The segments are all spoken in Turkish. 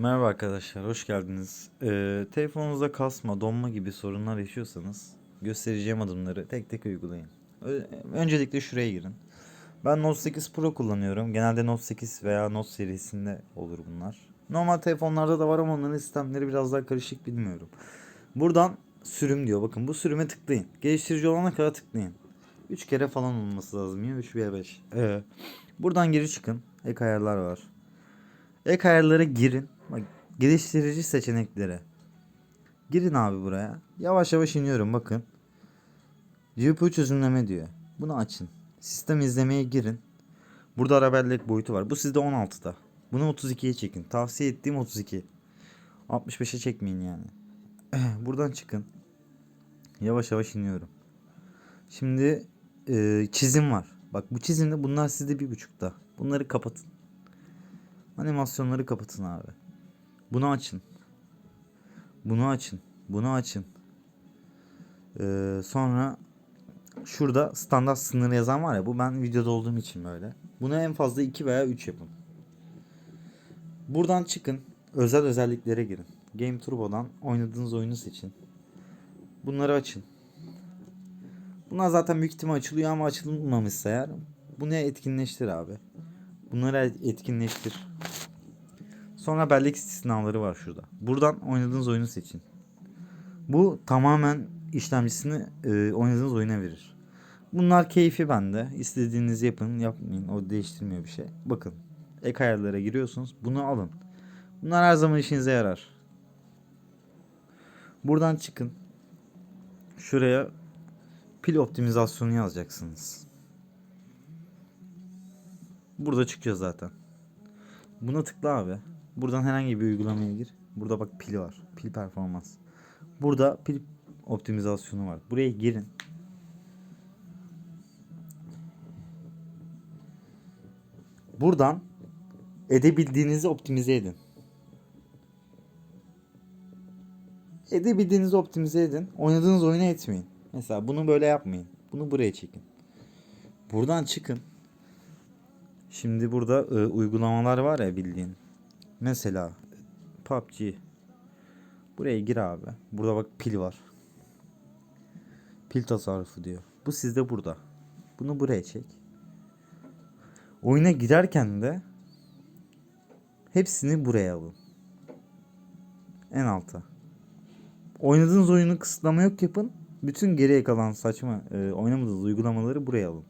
Merhaba arkadaşlar, hoş geldiniz. Ee, telefonunuzda kasma, donma gibi sorunlar yaşıyorsanız göstereceğim adımları tek tek uygulayın. Öncelikle şuraya girin. Ben Note 8 Pro kullanıyorum. Genelde Note 8 veya Note serisinde olur bunlar. Normal telefonlarda da var ama onların sistemleri biraz daha karışık bilmiyorum. Buradan sürüm diyor. Bakın bu sürüme tıklayın. Geliştirici olana kadar tıklayın. 3 kere falan olması lazım ya 3 veya 5. Ee, buradan geri çıkın. Ek ayarlar var. Ek ayarlara girin. Bak geliştirici seçeneklere. Girin abi buraya. Yavaş yavaş iniyorum bakın. GPU çözümleme diyor. Bunu açın. Sistem izlemeye girin. Burada ara bellek boyutu var. Bu sizde 16'da. Bunu 32'ye çekin. Tavsiye ettiğim 32. 65'e çekmeyin yani. Buradan çıkın. Yavaş yavaş iniyorum. Şimdi e, çizim var. Bak bu çizimde bunlar sizde bir buçukta. Bunları kapatın. Animasyonları kapatın abi. Bunu açın. Bunu açın. Bunu açın. Ee, sonra şurada standart sınır yazan var ya bu ben videoda olduğum için böyle. Bunu en fazla 2 veya 3 yapın. Buradan çıkın. Özel özelliklere girin. Game Turbo'dan oynadığınız oyunu seçin. Bunları açın. Bunlar zaten büyük ihtimal açılıyor ama açılmamışsa eğer bunu etkinleştir abi. Bunları etkinleştir. Sonra bellek istisnaları var şurada. Buradan oynadığınız oyunu seçin. Bu tamamen işlemcisini e, oynadığınız oyuna verir. Bunlar keyfi bende. İstediğinizi yapın, yapmayın. O değiştirmiyor bir şey. Bakın. Ek ayarlara giriyorsunuz. Bunu alın. Bunlar her zaman işinize yarar. Buradan çıkın. Şuraya pil optimizasyonu yazacaksınız. Burada çıkıyor zaten. Buna tıkla abi. Buradan herhangi bir uygulamaya gir. Burada bak pil var. Pil performans. Burada pil optimizasyonu var. Buraya girin. Buradan edebildiğinizi optimize edin. Edebildiğinizi optimize edin. Oynadığınız oyuna etmeyin. Mesela bunu böyle yapmayın. Bunu buraya çekin. Buradan çıkın. Şimdi burada e, uygulamalar var ya bildiğin. Mesela PUBG. Buraya gir abi. Burada bak pil var. Pil tasarrufu diyor. Bu sizde burada. Bunu buraya çek. Oyuna girerken de hepsini buraya alın. En alta. Oynadığınız oyunu kısıtlama yok yapın. Bütün geriye kalan saçma e, oynamadığınız uygulamaları buraya alın.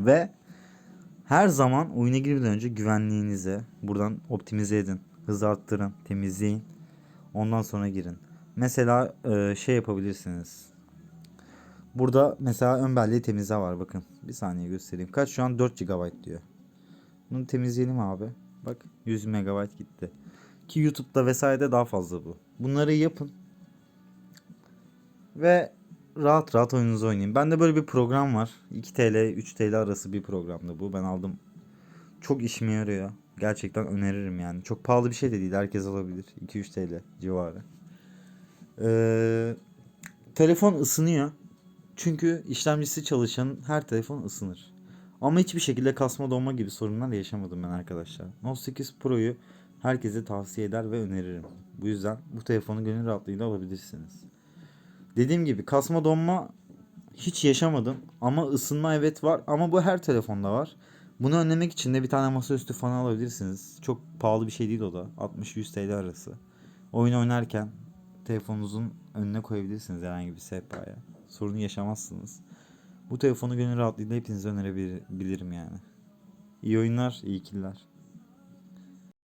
Ve her zaman oyuna girmeden önce güvenliğinize buradan optimize edin. Hız arttırın, temizleyin. Ondan sonra girin. Mesela e, şey yapabilirsiniz. Burada mesela ön belleği temizle var bakın. Bir saniye göstereyim. Kaç şu an 4 GB diyor. Bunu temizleyelim abi. Bak 100 MB gitti. Ki YouTube'da vesairede daha fazla bu. Bunları yapın. Ve rahat rahat oyununuzu oynayın. Bende böyle bir program var. 2 TL 3 TL arası bir programdı bu. Ben aldım. Çok işime yarıyor. Gerçekten öneririm yani. Çok pahalı bir şey de değil. Herkes alabilir. 2-3 TL civarı. Ee, telefon ısınıyor. Çünkü işlemcisi çalışan her telefon ısınır. Ama hiçbir şekilde kasma donma gibi sorunlar yaşamadım ben arkadaşlar. Note 8 Pro'yu herkese tavsiye eder ve öneririm. Bu yüzden bu telefonu gönül rahatlığıyla alabilirsiniz. Dediğim gibi kasma donma hiç yaşamadım ama ısınma evet var ama bu her telefonda var. Bunu önlemek için de bir tane masaüstü falan alabilirsiniz. Çok pahalı bir şey değil o da. 60-100 TL arası. Oyun oynarken telefonunuzun önüne koyabilirsiniz herhangi bir sehpaya. Sorun yaşamazsınız. Bu telefonu gönül rahatlığıyla hepinize önerebilirim yani. İyi oyunlar, iyi killer.